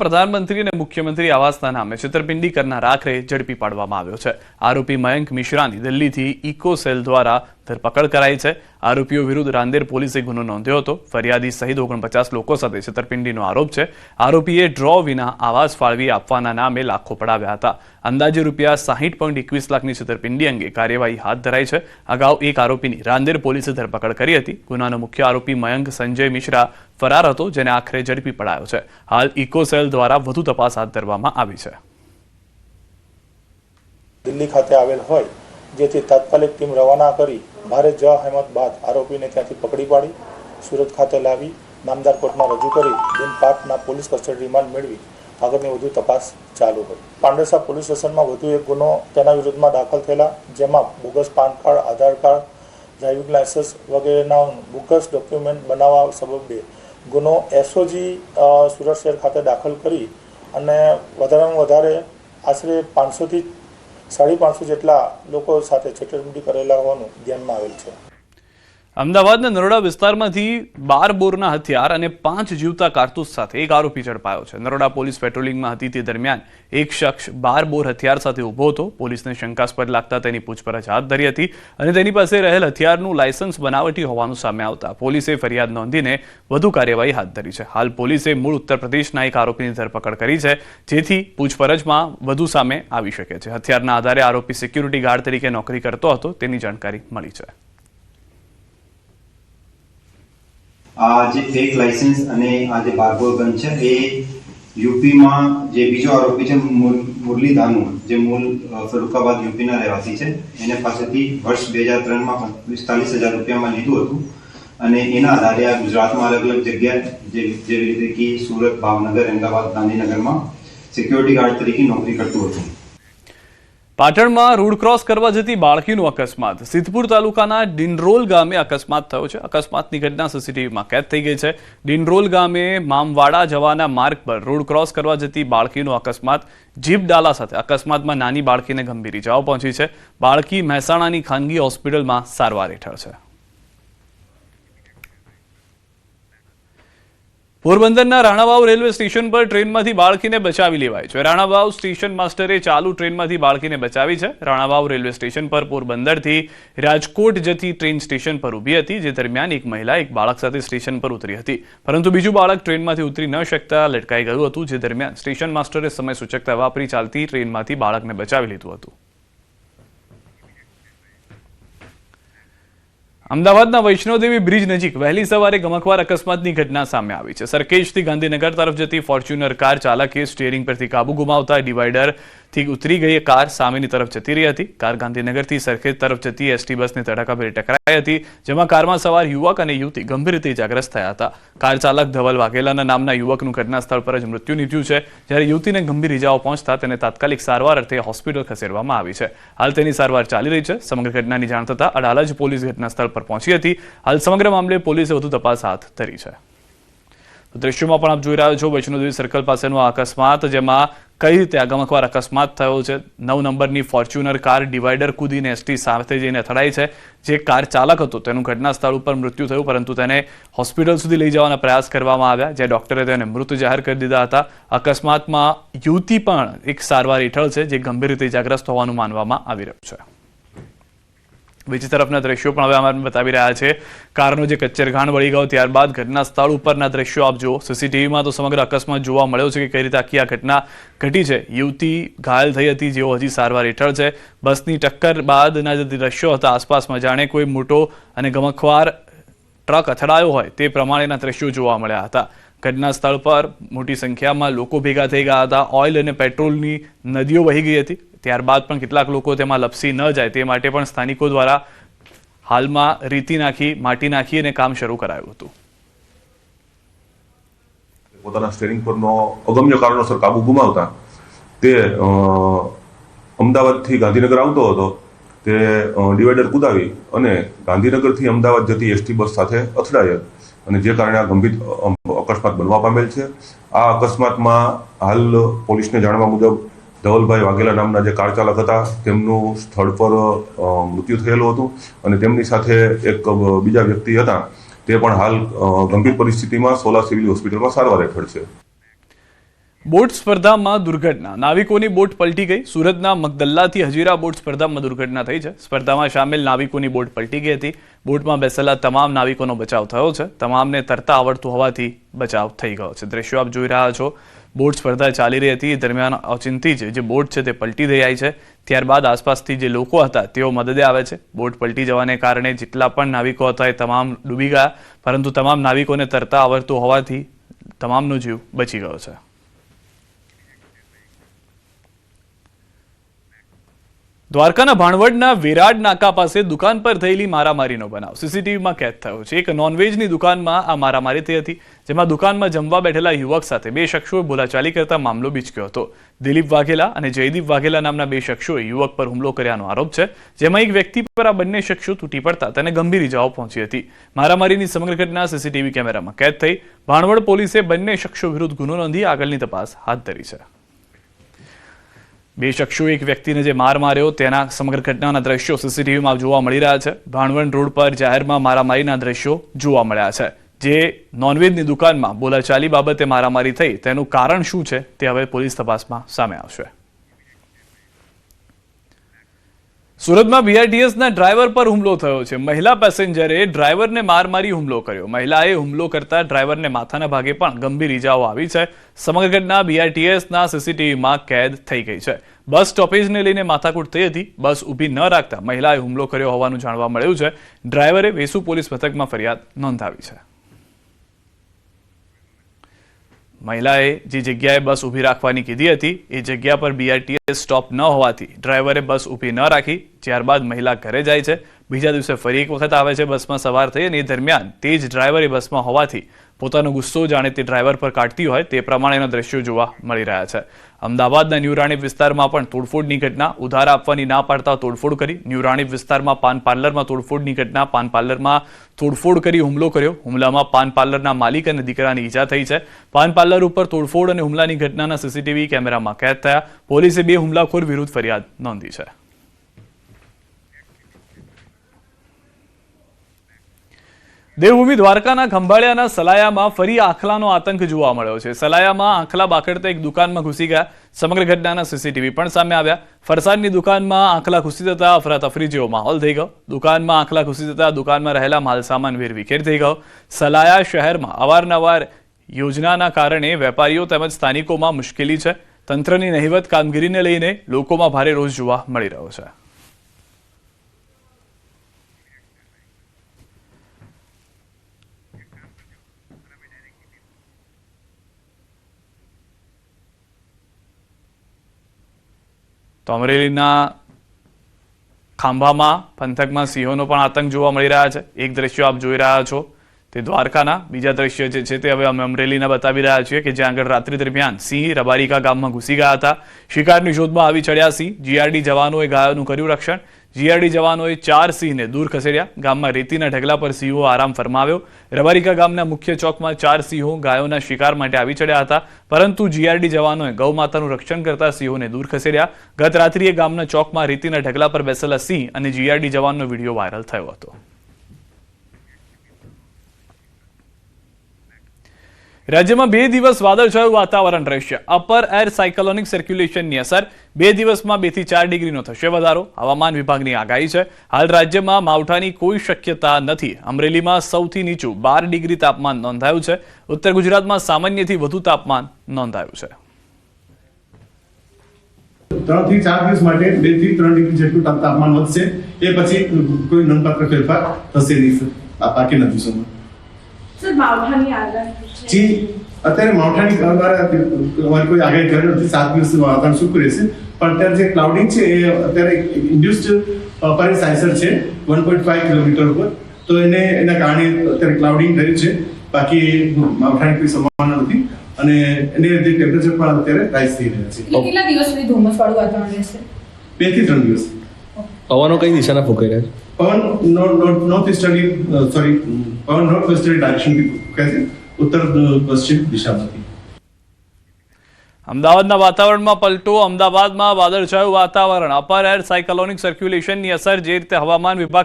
પ્રધાનમંત્રી અને મુખ્યમંત્રી આવાસના નામે છેતરપિંડી કરનાર આખરે ઝડપી પાડવામાં આવ્યો છે. આરોપી મયંક મિશ્રાની દિલ્હીથી ઇકો સેલ દ્વારા ધરપકડ કરાઈ છે. આરોપીઓ વિરુદ્ધ રાંદેર પોલીસે ગુનો નોંધ્યો હતો. ફરિયાદી સહિત ઓગણપચાસ લોકો સાથે છેતરપિંડીનો આરોપ છે. આરોપીએ ડ્રો વિના આવાસ ફાળવી આપવાના નામે લાખો પડાવ્યા હતા. અંદાજે રૂપિયા સાહીઠ પોઈન્ટ એકવીસ લાખની છેતરપિંડી અંગે કાર્યવાહી હાથ ધરાઈ છે. અગાઉ એક આરોપીની રાંદેર પોલીસે ધરપકડ કરી હતી. ગુનાનો મુખ્ય આરોપી મયંક સંજય મિશ્રા ફરાર હતો, જેને આખરે ઝડપી પડાયો છે. હાલ ઇકોસેલ દ્વારા વધુ તપાસ હાથ ધરવામાં આવી છે. દિલ્હી ખાતે આવેલ હોય જેથી તાત્કાલિક ટીમ રવાના કરી ભારે જહેમત બાદ આરોપીને ત્યાંથી પકડી પાડી, સુરત ખાતે લાવી, નામદાર કોર્ટમાં રજૂ કરી દિન પાટના પોલીસ કસ્ટડી રિમાન્ડ મેળવી, આગળની વધુ તપાસ ચાલુ હોય પાંડેસા પોલીસ સ્ટેશનમાં વધુ એક ગુનો તેના વિરુદ્ધમાં દાખલ થયેલા, જેમાં bogus PAN card, Aadhaar card, driving licence વગેરેના બોગસ ડોક્યુમેન્ટ બનાવવા સબબે ગુનો એસઓજી સુરત શહેર ખાતે દાખલ કરી અને વધારેમાં વધારે આશરે પાંચસોથી સાડી પાંચસો જેટલા લોકો સાથે છેતરપિંડી કરેલા હોવાનું ધ્યાનમાં આવેલ છે. અમદાવાદના નરોડા વિસ્તારમાંથી બાર બોરના હથિયાર અને પાંચ જીવતા કારતૂસ સાથે એક આરોપી ઝડપાયો છે. નરોડા પોલીસ પેટ્રોલિંગમાં હતી તે દરમિયાન એક શખ્સ બાર બોર હથિયાર સાથે ઊભો હતો. પોલીસને શંકાસ્પદ લાગતા તેની પૂછપરછ હાથ ધરી હતી અને તેની પાસે રહેલ હથિયારનું લાયસન્સ બનાવટી હોવાનું સામે આવતા પોલીસે ફરિયાદ નોંધીને વધુ કાર્યવાહી હાથ ધરી છે. હાલ પોલીસે મૂળ ઉત્તર પ્રદેશના એક આરોપીની ધરપકડ કરી છે, જેથી પૂછપરછમાં વધુ સામે આવી શકે છે. હથિયારના આધારે આરોપી સિક્યુરિટી ગાર્ડ તરીકે નોકરી કરતો હતો, તેની જાણકારી મળી છે. આ જે ફેક લાયસન્સ અને આ જે બારકોડ ગન છે, એ યુપીમાં જે બીજો આરોપી છે, મુર- મુરલી ધાનુ, જે મૂળ ફરુખાબાદ યુપીના રહેવાસી છે, એને પાસેથી વર્ષ બે હજાર ત્રણમાં પિસ્તાલીસ હજાર રૂપિયામાં લીધું હતું અને એના આધારે આ ગુજરાતમાં અલગ અલગ જગ્યાએ જે, જેવી રીતે કે સુરત, ભાવનગર, અમદાવાદ, ગાંધીનગરમાં સિક્યોરિટી ગાર્ડ તરીકે નોકરી કરતું હતું. પાટણમાં રોડ ક્રોસ કરવા જતી બાળકીનો અકસ્માત. સિદ્ધપુર તાલુકાના ડિનરોલ ગામે અકસ્માત થયો છે. અકસ્માતની ઘટના સીસીટીવીમાં કેદ થઈ ગઈ છે. ડિનરોલ ગામે મામવાડા જવાના માર્ગ પર રોડ ક્રોસ કરવા જતી બાળકીનો અકસ્માત જીપ ડાલા સાથે. અકસ્માતમાં નાની બાળકીને ગંભીર ઇજાઓ પહોંચી છે. બાળકી મહેસાણાની ખાનગી હોસ્પિટલમાં સારવાર હેઠળ છે. પોરબંદરના રાણાવાવ રેલવે સ્ટેશન પર ટ્રેનમાંથી બાળકીને બચાવી લેવાય છે. રાણાવાવ સ્ટેશન માસ્ટરે ચાલુ ટ્રેનમાંથી બાળકીને બચાવી છે. રાણાવાવ રેલવે સ્ટેશન પર પોરબંદરથી રાજકોટ જતી ટ્રેન સ્ટેશન પર ઊભી હતી, જે દરમિયાન એક મહિલા એક બાળક સાથે સ્ટેશન પર ઉતરી હતી. પરંતુ બીજું બાળક ટ્રેનમાંથી ઉતરી ન શકતા લટકાઈ ગયું હતું, જે દરમિયાન સ્ટેશન માસ્ટરે સમય સૂચકતા વાપરી ચાલતી ટ્રેનમાંથી બાળકને બચાવી લીધું હતું. અમદાવાદના વૈષ્ણોદેવી બ્રિજ નજીક વહેલી સવારે ગમકવાર અકસ્માતની ઘટના સામે આવી છે. સરખેજથી ગાંધીનગર તરફ જતી ફોર્ચ્યુનર કાર ચાલકે સ્ટીયરિંગ પરથી કાબુ ગુમાવતા ડિવાઈડરથી ઉતરી ગઈ કાર સામેની તરફ જતી રહી હતી. કાર ગાંધીનગરથી સરખેજ તરફ જતી એસટી બસને તડાકાભેર ટકરાઈ હતી, જેમાં કારમાં સવાર યુવક અને યુવતી ગંભીર રીતે ઇજાગ્રસ્ત થયા હતા. કાર ચાલક ધવલ વાઘેલાના નામના યુવકનું ઘટના સ્થળ પર જ મૃત્યુ નીપજ્યું છે, જ્યારે યુવતીને ગંભીર ઇજાઓ પહોંચતા તેને તાત્કાલિક સારવાર અર્થે હોસ્પિટલ ખસેડવામાં આવી છે. હાલ તેની સારવાર ચાલી રહી છે. સમગ્ર ઘટનાની જાણ થતાં અડાલજ પોલીસ ઘટના સ્થળ પર પહોંચી હતી. હાલ સમગ્ર મામલે પોલીસે વધુ તપાસ હાથ ધરી છે. દ્રશ્યોમાં પણ આપ જોઈ રહ્યા છો વૈષ્ણોદેવી સર્કલ પાસેનો અકસ્માત, જેમાં કઈ રીતે આગમકવાર ગમકવાર અકસ્માત થયો છે? નવ નંબરની ફોર્ચ્યુનર કાર ડિવાઈડર કૂદીને એસટી સાથે જઈને અથડાઈ છે. જે કાર ચાલક હતો, તેનું ઘટના સ્થળ ઉપર મૃત્યુ થયું, પરંતુ તેને હોસ્પિટલ સુધી લઈ જવાના પ્રયાસ કરવામાં આવ્યા, જે ડોક્ટરે તેને મૃત જાહેર કરી દીધા હતા. અકસ્માતમાં યુવતી પણ એક સારવાર હેઠળ છે, જે ગંભીર રીતે ઇજાગ્રસ્ત હોવાનું માનવામાં આવી રહ્યું છે. બીજી તરફના દ્રશ્યો પણ હવે અમારે બતાવી રહ્યા છે. કારનો જે કચ્છરઘાણ વળી ગયો ત્યારબાદ ઘટના સ્થળ ઉપરના દ્રશ્યો આપ જુઓ. સીસીટીવીમાં તો સમગ્ર અકસ્માત જોવા મળ્યો છે કે કઈ રીતે આખી આ ઘટના ઘટી છે. યુવતી ઘાયલ થઈ હતી જેઓ હજી સારવાર હેઠળ છે. બસની ટક્કર બાદના જે દ્રશ્યો હતા આસપાસમાં જાણે કોઈ મોટો અને ગમખવાર ટ્રક અથડાયો હોય તે પ્રમાણેના દ્રશ્યો જોવા મળ્યા હતા. ઘટના સ્થળ પર મોટી સંખ્યામાં લોકો ભેગા થઈ ગયા હતા. ઓઇલ અને પેટ્રોલની નદીઓ વહી ગઈ હતી. ત્યારબાદ પણ કેટલાક લોકો તેમાં લપસી ન જાય તે માટે પણ સ્થાનિકો દ્વારા હાલમાં રીતિ નાખી, માટી નાખી અને કામ શરૂ કરાયું હતું. પોતાના સ્ટેરિંગ પરનો અગમ્ય કારણોસર કાબુ ગુમાવતા તે અમદાવાદથી ગાંધીનગર આવતો હતો, તે ડિવાઈડર કુદાવી અને ગાંધીનગરથી અમદાવાદ જતી એસટી બસ સાથે અથડાયેલ અને જે કારણે આ ગંભીર અકસ્માત બનવા પામેલ છે. આ અકસ્માતમાં હાલ પોલીસને જાણવા મુજબ ધવલભાઈ વાઘેલા નામના જે કાર હતા, તેમનું સ્થળ પર મૃત્યુ થયેલું હતું અને તેમની સાથે એક બીજા વ્યક્તિ હતા. તે પણ હાલ ગંભીર પરિસ્થિતિમાં સોલા સિવિલ હોસ્પિટલમાં સારવાર હેઠળ છે. બોટ સ્પર્ધામાં દુર્ઘટના. નાવિકોની બોટ પલટી ગઈ. સુરતના મગદલ્લાથી હજીરા બોટ સ્પર્ધામાં દુર્ઘટના થઈ છે. સ્પર્ધામાં સામેલ નાવિકોની બોટ પલટી ગઈ હતી. બોટમાં બેસેલા તમામ નાવિકોનો બચાવ થયો છે. તમામને તરતા આવડતું હોવાથી બચાવ થઈ ગયો છે. દ્રશ્યો આપ જોઈ રહ્યા છો. બોટ સ્પર્ધા ચાલી રહી હતી. દરમિયાન અચિંતી જ જે બોટ છે તે પલટી થઈ છે. ત્યારબાદ આસપાસથી જે લોકો હતા, તેઓ મદદે આવે છે. બોટ પલટી જવાને કારણે જેટલા પણ નાવિકો હતા એ તમામ ડૂબી ગયા. પરંતુ તમામ નાવિકોને તરતા આવડતું હોવાથી તમામનો જીવ બચી ગયો છે. દ્વારકાના ભાણવડના વિરાટ નાકા પાસે દુકાન પર થયેલી મારામારીનો બનાવ. સીસીટીવીમાં કેદ થયો છે. એક નોનવેજની દુકાનમાં આ મારામારી થઈ હતી, જેમાં દુકાનમાં જમવા બેઠેલા યુવક સાથે બે શખ્સોએ બોલાચાલી કરતા મામલો બીચક્યો હતો. દિલીપ વાઘેલા અને જયદીપ વાઘેલા નામના બે શખ્સોએ યુવક પર હુમલો કર્યાનો આરોપ છે, જેમાં એક વ્યક્તિ પર આ બંને શખ્સો તૂટી પડતા તેને ગંભીર ઇજાઓ પહોંચી હતી. મારામારીની સમગ્ર ઘટના સીસીટીવી કેમેરામાં કેદ થઈ. ભાણવડ પોલીસે બંને શખ્સો વિરુદ્ધ ગુનો નોંધી આગળની તપાસ હાથ ધરી છે. બે શખ્સો એક વ્યક્તિને જે માર માર્યો, તેના સમગ્ર ઘટનાના દ્રશ્યો સીસીટીવીમાં જોવા મળી રહ્યા છે. ભાણવણ રોડ પર જાહેરમાં મારામારીના દ્રશ્યો જોવા મળ્યા છે. જે નોનવેજની દુકાનમાં બોલાચાલી બાબતે મારામારી થઈ, તેનું કારણ શું છે, તે હવે પોલીસ તપાસમાં સામે આવશે. સુરતમાં બીઆરટીએસના ડ્રાઈવર પર હુમલો થયો છે. મહિલા પેસેન્જરે ડ્રાઈવરને માર મારી હુમલો કર્યો. મહિલાએ હુમલો કરતા ડ્રાઈવરને માથાના ભાગે પણ ગંભીર ઈજાઓ આવી છે. સમગ્ર ઘટના બીઆરટીએસના સીસીટીવીમાં કેદ થઈ ગઈ છે. બસ સ્ટોપેજને લઈને માથાકૂટ થઈ હતી. બસ ઊભી ન રાખતા મહિલાએ હુમલો કર્યો હોવાનું જાણવા મળ્યું છે. ડ્રાઈવરે વેસુ પોલીસ મથકમાં ફરિયાદ નોંધાવી છે. મહિલાએ જે જગ્યાએ બસ ઊભી રાખવાની કીધી હતી, એ જગ્યા પર બીઆરટીએસ સ્ટોપ ન હોવાથી ડ્રાઈવરે બસ ઊભી ન રાખી. ત્યારબાદ મહિલા ઘરે જાય છે. બીજા દિવસે ફરી એક વખત આવે છે બસમાં સવાર થઈ અને એ દરમિયાન તે જ ડ્રાઈવર એ બસમાં હોવાથી પોતાનો ગુસ્સો જાણે તે ડ્રાઈવર પર કાઢતી હોય તે પ્રમાણેના દ્રશ્યો જોવા મળી રહ્યા છે. અમદાવાદના ન્યુરાણી વિસ્તારમાં પણ તોડફોડની ઘટના, ઉધાર આપવાની ના પાડતા તોડફોડ કરી, ન્યુરાણી વિસ્તારમાં પાન પાર્લરમાં તોડફોડની ઘટના, પાન પાર્લરમાં તોડફોડ કરી હુમલો કર્યો. હુમલામાં પાન પાર્લરના માલિક અને દીકરાની ઈજા થઈ છે. પાન પાર્લર ઉપર તોડફોડ અને હુમલાની ઘટનાના સીસીટીવી કેમેરામાં કેદ થયા. પોલીસે બે હુમલાખોર વિરુદ્ધ ફરિયાદ નોંધી છે. દેવભૂમિ દ્વારકાના ખંભાળિયાના સલાયામાં ફરી આખલાનો આતંક જોવા મળ્યો છે. સલાયામાં આખલા બાકડતા એક દુકાનમાં ઘૂસી ગયા. સમગ્ર ઘટનાના સીસીટીવી પણ સામે આવ્યા. ફરસાણની દુકાનમાં આખલા ઘૂસી જતા અફરાતફરી જેવો માહોલ થઈ ગયો. દુકાનમાં આખલા ઘૂસી જતા દુકાનમાં રહેલા માલસામાન વેરવિખેર થઈ ગયો. સલાયા શહેરમાં અવારનવાર યોજનાના કારણે વેપારીઓ તેમજ સ્થાનિકોમાં મુશ્કેલી છે. તંત્રની નહિવત કામગીરીને લઈને લોકોમાં ભારે રોષ જોવા મળી રહ્યો છે. તો અમરેલીના ખાંભામાં, પંથકમાં સિંહોનો પણ આતંક જોવા મળી રહ્યા છે. એક દ્રશ્યો આપ જોઈ રહ્યા છો. તે દ્વારકાના બીજા દ્રશ્ય જે છે તે હવે અમે અમરેલીના બતાવી રહ્યા છીએ કે જ્યાં આગળ રાત્રિ દરમિયાન સિંહ રબારિકા ગામમાં ઘૂસી ગયા હતા. શિકારની શોધમાં આવી ચડ્યા સિંહ. જીઆરડી જવાનોએ ગાયોનું કર્યું રક્ષણ. જીઆરડી જવાનોએ ચાર સિંહને દૂર ખસેડ્યા. ગામમાં રેતીના ઢગલા પર સિંહો આરામ ફરમાવ્યો. રબારિકા ગામના મુખ્ય ચોકમાં ચાર સિંહો ગાયોના શિકાર માટે આવી ચડ્યા હતા. પરંતુ જીઆરડી જવાનોએ ગૌમાતાનું રક્ષણ કરતા સિંહોને દૂર ખસેડ્યા. ગત રાત્રિએ ગામના ચોકમાં રેતીના ઢગલા પર બેસેલા સિંહ અને જીઆરડી જવાનનો વીડિયો વાયરલ થયો હતો. રાજ્યમાં બે દિવસ વાદળછાયું વાતાવરણ રહેશે. અપર એર સાયકલોનિક સર્ક્યુલેશનની અસર બે દિવસમાં બેથી ચાર ડિગ્રીનો થશે વધારો. હવામાન વિભાગની આગાહી છે. હાલ રાજ્યમાં માવઠાની કોઈ શક્યતા નથી. અમરેલીમાં સૌથી નીચું બાર ડિગ્રી તાપમાન નોંધાયું છે. ઉત્તર ગુજરાતમાં સામાન્યથી વધુ તાપમાન નોંધાયું છે. ત્રણથી ચાર દિવસ માટે બેથી ત્રણ ડિગ્રી જેટલું તાપમાન વધશે. એ પછી કોઈ નોંધપાત્ર ફેરફાર થશે નહીં બાકી નથી દિવસોમાં સર માવઠાની આગાહી જી અત્યારે માવઠાની દ્વારા અમારી કોઈ આગાહી કરી નથી. સાત દિવસ વાતાવરણ સૂકું રહેશે. પણ અત્યારે જે ક્લાઉડિંગ છે એ અત્યારે ઇન્ડ્યુસ્ડ પરેશ સાયસર છે વન પોઈન્ટ ફાઈવ કિલોમીટર ઉપર. તો એને એના કારણે અત્યારે ક્લાઉડિંગ થયું છે. બાકી માવઠાની કોઈ સંભાવના નથી. અને એને લીધે ટેમ્પરેચર પણ અત્યારે રાઈઝ થઈ રહ્યા છે. કેટલા દિવસ સુધી ધુમ્મસવાળું વાતાવરણ રહેશે? બેથી ત્રણ દિવસ. પવનો કઈ દિશાના ફૂંકાઈ રહ્યા છે? પવન નોર્થ ઇસ્ટર્લી સોરી પવન નોર્થ વેસ્ટર્લી ડાયરેક્શનથી ફૂંકાય कैसे? उत्तर पश्चिम दिशा में અમદાવાદના વાતાવરણમાં પલટો, અમદાવાદમાં વાદળછાયું વાતાવરણ, અપર એર સાયકલોનિક સર્ક્યુલેશનની અસર જે રીતે હવામાન વિભાગ